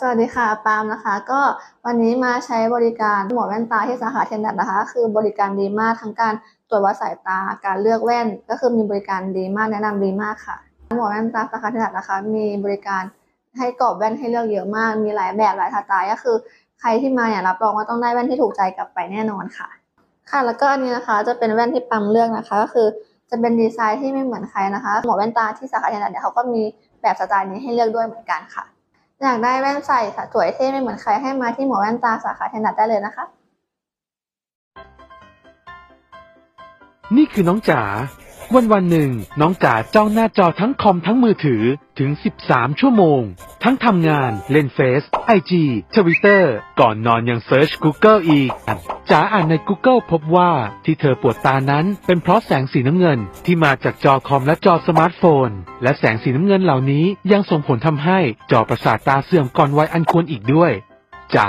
สวัสดีค่ะปาล์มนะคะ ก็วันนี้มาใช้บริการหมอแว่นตาที่สาขาเทนดัตนะคะ คือบริการดีมากทั้งการตรวจวัดสายตาการเลือกแว่น ก็คือมีบริการดีมากแนะนำดีมากค่ะหมอแว่นตาสาขาเทนดัตนะคะ มีบริการให้กรอบแว่นให้เลือกเยอะมาก มีหลายแบบหลายสไตล์ก็คือ ใครที่มาเนี่ยรับรองว่าต้องได้แว่นที่ถูกใจกลับไปแน่นอนค่ะ ค่ะแล้วก็อันนี้นะคะจะเป็นแว่นที่ปั๊มเลือกนะคะก็คือจะเป็นดีไซน์ที่ไม่เหมือนใครนะคะหมอแว่นตาที่สาขาเทนดัตเนี่ยเขาก็มีแบบสไตล์นี้ให้เลือกด้วยเหมือนกันค่ะ อยากได้แว่นใส่สวยเท่ไม่เหมือนใครให้มาที่หมอแว่นตาสาขาเทนดัดได้เลยนะคะ นี่คือน้องจ๋า วันวันหนึ่ง น้องจ๋าจ้องหน้าจอทั้งคอมทั้งมือถือถึง 13 ชั่วโมง ทั้งทำงานเล่นเฟซไอจีทวิตเตอร์ก่อนนอนยังเซิร์ช Google อีกจ๋าอ่านใน Google พบว่าที่เธอปวดตานั้นเป็นเพราะแสงสีน้ำเงิน ที่มาจากจอคอมและจอสมาร์ทโฟน และแสงสีน้ำเงินเหล่านี้ยังส่งผลทำให้จอประสาทตาเสื่อมก่อนวัยอันควรอีกด้วยจ๋า